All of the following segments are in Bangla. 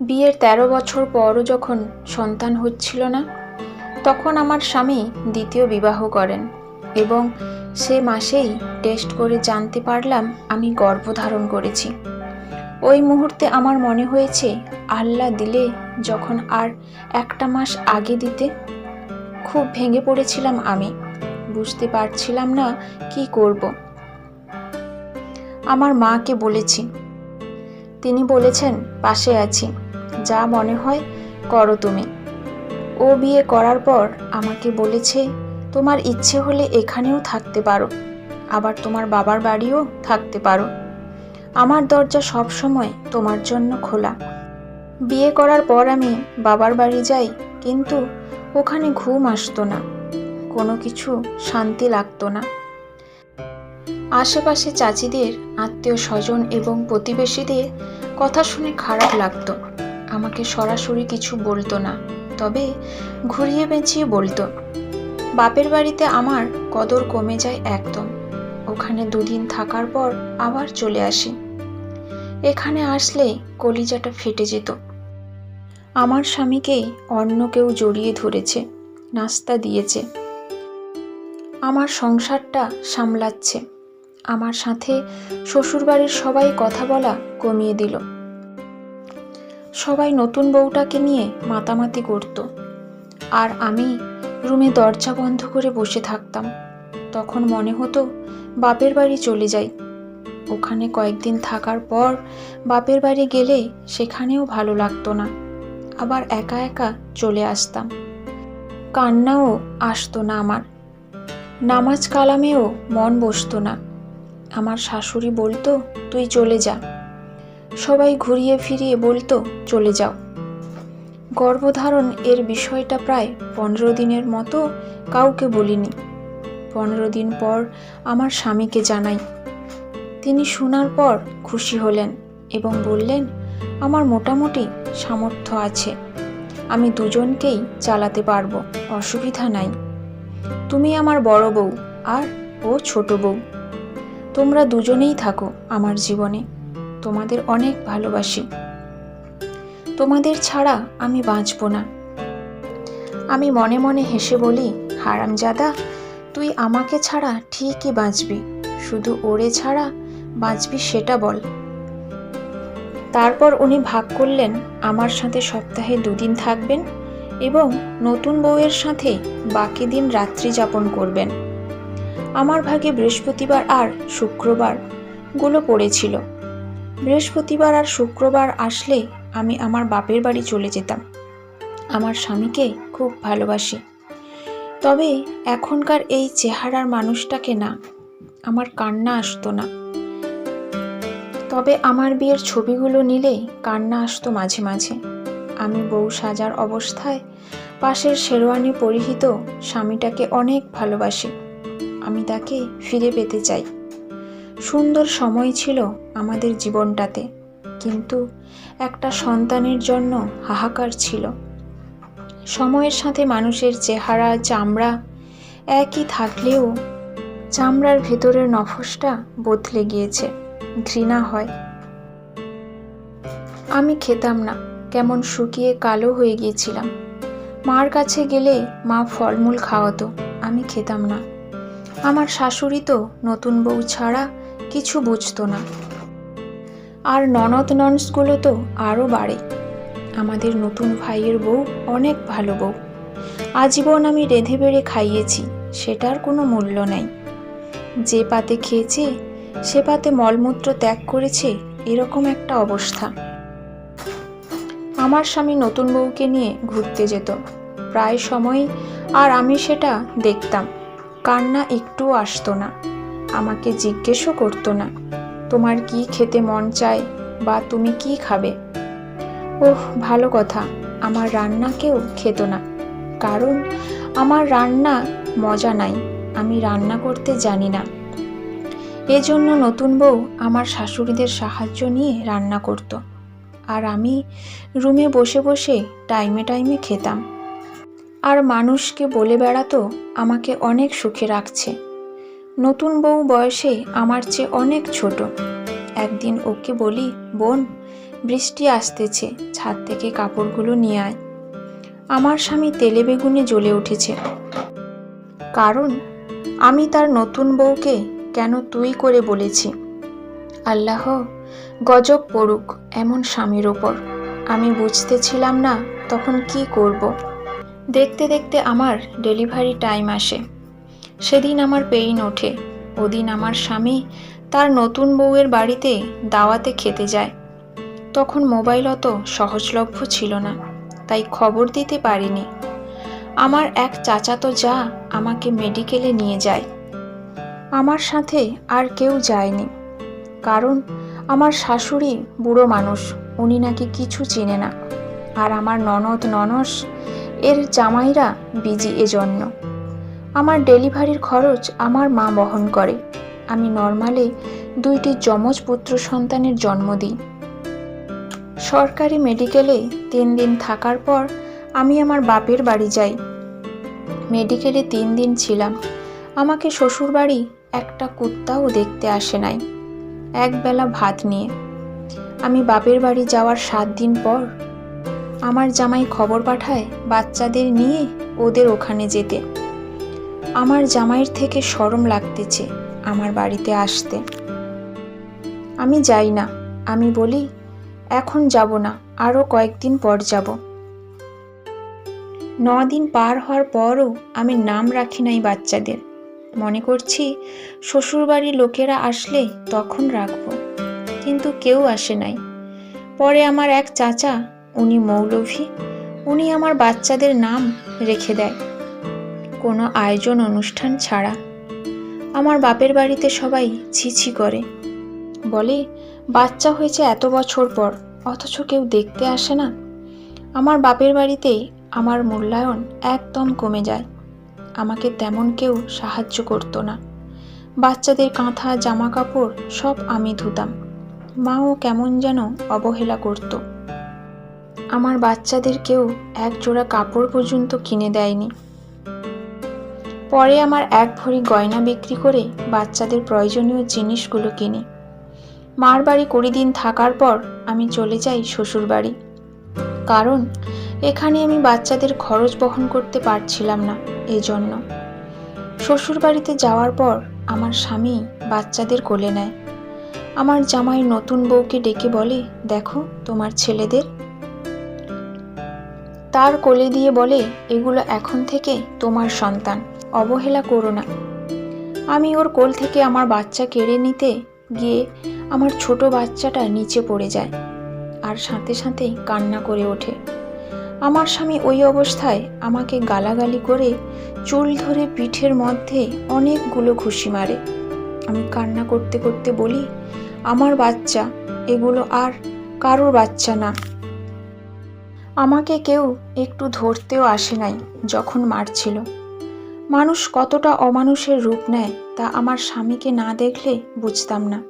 বিয়ের তেরো বছর পরও যখন সন্তান হচ্ছিল না, তখন আমার স্বামী দ্বিতীয় বিবাহ করেন এবং সে মাসেই টেস্ট করে জানতে পারলাম আমি গর্ভধারণ করেছি। ওই মুহূর্তে আমার মনে হয়েছে, আল্লাহ দিলে যখন আর একটা মাস আগে দিতে, খুব ভেঙে পড়েছিলাম আমি। বুঝতে পারছিলাম না কি করব। আমার মাকে বলেছি। তিনি বলেছেন, পাশে আছি। যা মনে হয় করো তুমি। ও বিয়ে করার পর আমাকে বলেছে, তোমার ইচ্ছে হলে এখানেও থাকতে পারো, আবার তোমার বাবার বাড়িও থাকতে পারো। আমার দরজা সব সময় তোমার জন্য খোলা। বিয়ে করার পর আমি বাবার বাড়ি যাই, কিন্তু ওখানে ঘুম আসতো না, কোনো কিছু শান্তি লাগতো না। আশেপাশে চাচিদের, আত্মীয় স্বজন এবং প্রতিবেশীদের কথা শুনে খারাপ লাগতো। আমাকে সরাসরি কিছু বলতো না, তবে ঘুরিয়ে বেঁচিয়ে বলতো, বাপের বাড়িতে আমার কদর কমে যায় একদম। ওখানে দুদিন থাকার পর আবার চলে আসি। এখানে আসলে কলিজাটা ফেটে যেত। আমার স্বামীকে অন্য কেউ জড়িয়ে ধরেছে, নাস্তা দিয়েছে। আমার সংসারটা সামলাচ্ছে। আমার সাথে শ্বশুরবাড়ির সবাই কথা বলা কমিয়ে দিল। সবাই নতুন বউটাকে নিয়ে মাতামাতি করত। আর আমি রুমে দরজা বন্ধ করে বসে থাকতাম। তখন মনে হতো বাপের বাড়ি চলে যাই। ওখানে কয়েকদিন থাকার পর বাপের বাড়ি গেলে সেখানেও ভালো লাগতো না। আবার একা একা চলে আসতাম। কান্নাও আসতো না আমার। নামাজ কালামেও মন বসতো না। আমার শাশুড়ি বলতো, তুই চলে যা। সবাই ঘুরিয়ে ফিরিয়ে বলতো, চলে যাও। গর্ভধারণ এর বিষয়টা প্রায় পনেরো দিনের মতো কাউকে বলিনি। পনেরো দিন পর আমার স্বামীকে জানাই। তিনি শোনার পর খুশি হলেন এবং বললেন, আমার মোটামুটি সামর্থ্য আছে। আমি দুজনকেই চালাতে পারব, অসুবিধা নাই। তুমি আমার বড় বউ আর ও ছোট বউ। তোমরা দুজনেই থাকো আমার জীবনে। তোমাদের অনেক ভালোবাসি। তোমাদের ছাড়া আমি বাঁচব না। আমি মনে মনে হেসে বলি, হারামজাদা, তুই আমাকে ছাড়া ঠিকই বাঁচবি। শুধু ওরে ছাড়া বাঁচবি সেটা বল। তারপর উনি ভাগ করলেন, আমার সাথে সপ্তাহে দুদিন থাকবেন এবং নতুন বউয়ের সাথে বাকি দিন রাত্রি যাপন করবেন। আমার ভাগে বৃহস্পতিবার আর শুক্রবারগুলো পড়েছিল। বৃহস্পতিবার আর শুক্রবার আসলে আমি আমার বাপের বাড়ি চলে যেতাম। আমার স্বামীকে খুব ভালোবাসি। তবে এখনকার এই চেহারার মানুষটাকে না, আমার কান্না আসতো না। তবে আমার বিয়ের ছবিগুলো নিলে কান্না আসতো মাঝে মাঝে। আমি বউ সাজার অবস্থায় পাশের শেরওয়ানি পরিহিত স্বামীটাকে অনেক ভালোবাসি। আমি তাকে ফিরে পেতে চাই। সুন্দর সময় ছিল আমাদের জীবনটাতে, কিন্তু একটা সন্তানের জন্য হাহাকার ছিল। সময়ের সাথে মানুষের চেহারা, চামড়া একই থাকলেও চামড়ার ভেতরের নফসটা বদলে গিয়েছে, ঘৃণা হয়। আমি খেতাম না, কেমন শুকিয়ে কালো হয়ে গিয়েছিলাম। মার কাছে গেলে মা ফলমূল খাওয়াতো, আমি খেতাম না। আমার শাশুড়ি তো নতুন বউ ছাড়া কিছু বুঝতো না। আর ননদ ননসগুলো তো আরও বাড়ে। আমাদের নতুন ভাইয়ের বউ অনেক ভালো বউ। আজীবন আমি রেঁধে বেড়ে খাইয়েছি, সেটার কোনো মূল্য নেই। যে পাতে খেয়েছে, সে পাতে মলমূত্র ত্যাগ করেছে, এরকম একটা অবস্থা। আমার স্বামী নতুন বউকে নিয়ে ঘুরতে যেত। প্রায় সময় আর আমি সেটা দেখতাম। কান্না একটুও আসতো না। আমাকে জিজ্ঞেসও করতো না। তোমার কি খেতে মন চায় বা তুমি কি খাবে? ওহ, ভালো কথা। আমার রান্না কেউ খেত না। কারণ আমার রান্না মজা নাই। আমি রান্না করতে জানি না। এজন্য নতুন বউ আমার শাশুড়িদের সাহায্য নিয়ে রান্না করত। আর আমি রুমে বসে বসে টাইমে টাইমে খেতাম। আর মানুষকে বলে বেড়াতো, আমাকে অনেক সুখে রাখছে। নতুন বউ বয়সে আমার চেয়ে অনেক ছোট। একদিন ওকে বলি, বোন, বৃষ্টি আসতেছে, ছাদ থেকে কাপড়গুলো নিয়ে আয়। আমার স্বামী তেলে বেগুনে জ্বলে উঠেছে। কারণ, আমি তার নতুন বউকে কেন তুই করে বলেছি? আল্লাহ, গজব পড়ুক এমন স্বামীর ওপর। আমি বুঝতেছিলাম না তখন কি করব। দেখতে দেখতে আমার ডেলিভারি টাইম আসে। সেদিন আমার পেইন ওঠে। ওদিন আমার স্বামী তার নতুন বউয়ের বাড়িতে দাওয়াতে খেতে যায়। তখন মোবাইল অত সহজলভ্য ছিল না, তাই খবর দিতে পারিনি। আমার এক চাচাতো যা আমাকে মেডিকেলে নিয়ে যায়। আমার সাথে আর কেউ যায়নি, কারণ আমার শাশুড়ি বুড়ো মানুষ, উনি নাকি কিছু চেনে না। আর আমার ননদ, ননস, এর জামাইরা বিজি এজন্য। আমার ডেলিভারির খরচ আমার মা বহন করে। আমি নর্মালে দুইটি যমজ পুত্র সন্তানের জন্ম দিই। সরকারি মেডিকেলে তিন দিন থাকার পর আমি আমার বাপের বাড়ি যাই। মেডিকেলে তিন দিন ছিলাম। আমাকে শ্বশুরবাড়ি একটা কুত্তাও দেখতে আসে নাই। একবেলা ভাত নিয়ে। আমি বাপের বাড়ি যাওয়ার সাত দিন পর আমার জামাই খবর পাঠায় বাচ্চাদের নিয়ে ওদের ওখানে যেতে। আমার জামাইয়ের থেকে সরম লাগতেছে আমার বাড়িতে আসতে। আমি যাই না, আমি বলি, এখন যাব না আরও কয়েকদিন পর যাব। ন দিন পার হওয়ার পরও আমি নাম রাখি নাই বাচ্চাদের। মনে করছি, শ্বশুরবাড়ির লোকেরা আসলে তখন রাখব, কিন্তু কেউ আসে নাই। পরে আমার এক চাচা, উনি মৌলভী, উনি আমার বাচ্চাদের নাম রেখে দেয়। কোনো আয়োজন অনুষ্ঠান ছাড়া। আমার বাপের বাড়িতে সবাই ছিছি করে। বলে, বাচ্চা হয়েছে এত বছর পর, অথচ কেউ দেখতে আসে না। আমার বাপের বাড়িতে আমার মূল্যায়ন একদম কমে যায়। আমাকে তেমন কেউ সাহায্য করতো না। বাচ্চাদের কাঁথা জামা কাপড় সব আমি ধুতাম। মাও কেমন যেন অবহেলা করত। আমার বাচ্চাদের কেউ এক জোড়া কাপড় পর্যন্ত কিনে দেয়নি। পরে আমার এক ভরি গয়না বিক্রি করে বাচ্চাদের প্রয়োজনীয় জিনিসগুলো কিনি। মার বাড়ি কুড়ি দিন থাকার পর আমি চলে যাই শ্বশুর বাড়ি। কারণ এখানে আমি বাচ্চাদের খরচ বহন করতে পারছিলাম না এজন্য। শ্বশুর বাড়িতে যাওয়ার পর আমার স্বামী বাচ্চাদের কোলে নেয়। আমার জামাই নতুন বউকে ডেকে বলে, দেখো তোমার ছেলেদের। তার কোলে দিয়ে বলে, এগুলো এখন থেকে তোমার সন্তান। অবহেলা করো না। আমি ওর কোল থেকে আমার বাচ্চা কেড়ে নিতে গিয়ে আমার ছোট বাচ্চাটা নিচে পড়ে যায় আর সাথে সাথেই কান্না করে ওঠে। আমার স্বামী ওই অবস্থায় আমাকে গালাগালি করে চুল ধরে পিঠের মধ্যে অনেকগুলো খুশি মারে। আমি কান্না করতে করতে বলি, আমার বাচ্চা, এগুলো আর কারোর বাচ্চা না। আমাকে কেউ একটু ধরতেও আসে নাই যখন মারছিল। মানুষ কতটা অমানুষের রূপ নেয় তা আমার স্বামীকে না দেখলে বুঝতাম না।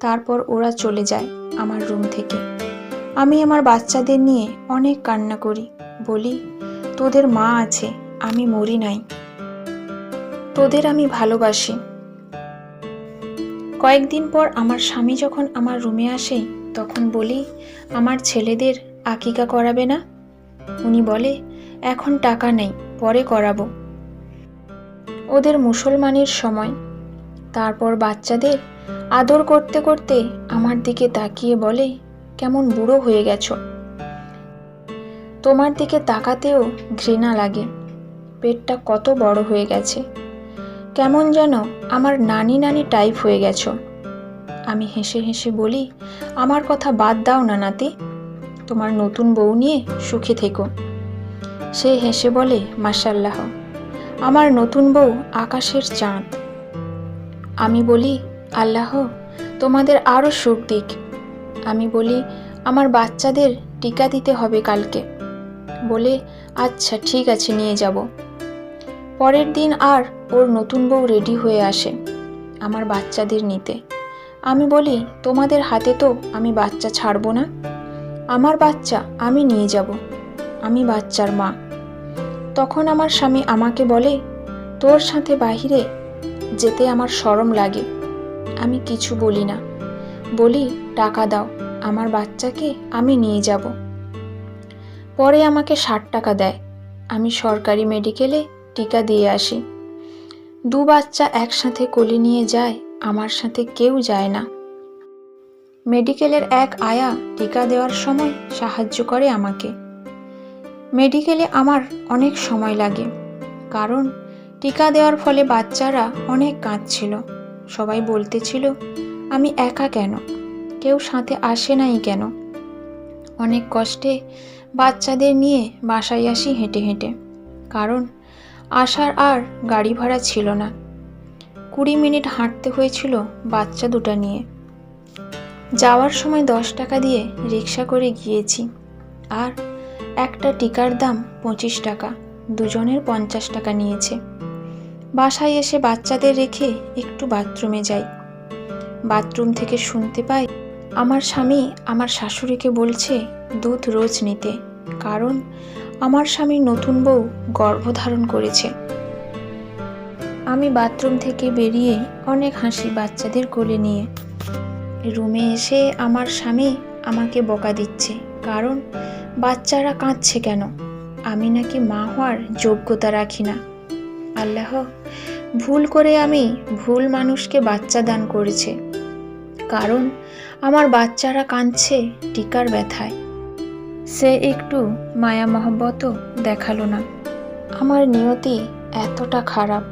তারপর ওরা চলে যায় আমার রুম থেকে। আমি আমার বাচ্চাদের নিয়ে অনেক কান্না করি, বলি, তোদের মা আছে, আমি মরি নাই। তোদের আমি ভালোবাসি। কয়েকদিন পর আমার স্বামী যখন আমার রুমে আসে, তখন বলি, আমার ছেলেদের আকিকা করাবে না? উনি বলে, এখন টাকা নেই, পরে করাবো। ওদের মুসলমানের সময়। তারপর বাচ্চাদের আদর করতে করতে আমার দিকে তাকিয়ে বলে, কেমন বুড়ো হয়ে গেছ। তোমার দিকে তাকাতেও ঘৃণা লাগে। পেটটা কত বড় হয়ে গেছে। কেমন যেন আমার নানি নানি টাইপ হয়ে গেছো। আমি হেসে হেসে বলি, আমার কথা বাদ দাও না নাতি। তোমার নতুন বউ নিয়ে সুখে থেকো। সে হেসে বলে মাসাল্লাহ আমার নতুন বউ আকাশের চাঁদ। আমি বলি, আল্লাহ, তোমাদের আরও সুখ দিক। আমি বলি, আমার বাচ্চাদের টিকা দিতে হবে কালকে। বলে আচ্ছা ঠিক আছে, নিয়ে যাব। পরের দিন আর ওর নতুন বউ রেডি হয়ে আসে, আমার বাচ্চাদের নিতে। আমি বলি, তোমাদের হাতে তো আমি বাচ্চা ছাড়বো না। আমার বাচ্চা আমি নিয়ে যাব। আমি বাচ্চার মা। তখন আমার স্বামী আমাকে বলে, তোর সাথে বাহিরে যেতে আমার সরম লাগে। আমি কিছু বলি না। বলি, টাকা দাও, আমার বাচ্চাকে আমি নিয়ে যাব। পরে আমাকে ষাট টাকা দেয়। আমি সরকারি মেডিকেলে টিকা দিয়ে আসি। দু বাচ্চা একসাথে কোলে নিয়ে যায়, আমার সাথে কেউ যায় না। মেডিকেলের এক আয়া টিকা দেওয়ার সময় সাহায্য করে আমাকে। মেডিকেলে আমার অনেক সময় লাগে। কারণ টিকা দেওয়ার ফলে বাচ্চারা অনেক কাঁদছিল। সবাই বলতেছিল, আমি একা কেন? কেউ সাথে আসে নাই কেন? অনেক কষ্টে বাচ্চাদের নিয়ে বাসায় আসি হেঁটে হেঁটে। কারণ আসার আর গাড়ি ভাড়া ছিল না। কুড়ি মিনিট হাঁটতে হয়েছিল বাচ্চা দুটো নিয়ে। যাওয়ার সময় দশ টাকা দিয়ে রিক্সা করে গিয়েছি। আর একটা টিকার দাম পঁচিশ টাকা, দুজনের পঞ্চাশ টাকা নিয়েছে। বাসায় এসে বাচ্চাদের রেখে একটু বাথরুমে যাই। বাথরুম থেকে শুনতে পাই, আমার স্বামী আমার শাশুড়িকে বলছে দুধ রোজ নিতে, কারণ আমার স্বামী নতুন বউ গর্ভধারণ করেছে। আমি বাথরুম থেকে বেরিয়ে অনেক হাসি বাচ্চাদের কোলে নিয়ে, রুমে এসে আমার স্বামী আমাকে বকা দিচ্ছে, কারণ বাচ্চারা কাঁদছে কেন? আমি নাকি মা হওয়ার যোগ্যতা রাখি না। আল্লাহ, ভুল করে আমি ভুল মানুষকে বাচ্চা দান করেছে। কারণ আমার বাচ্চারা কাঁদছে টিকার ব্যথায়। সে একটু মায়া মহব্বতও দেখাল না। আমার নিয়তি এতটা খারাপ।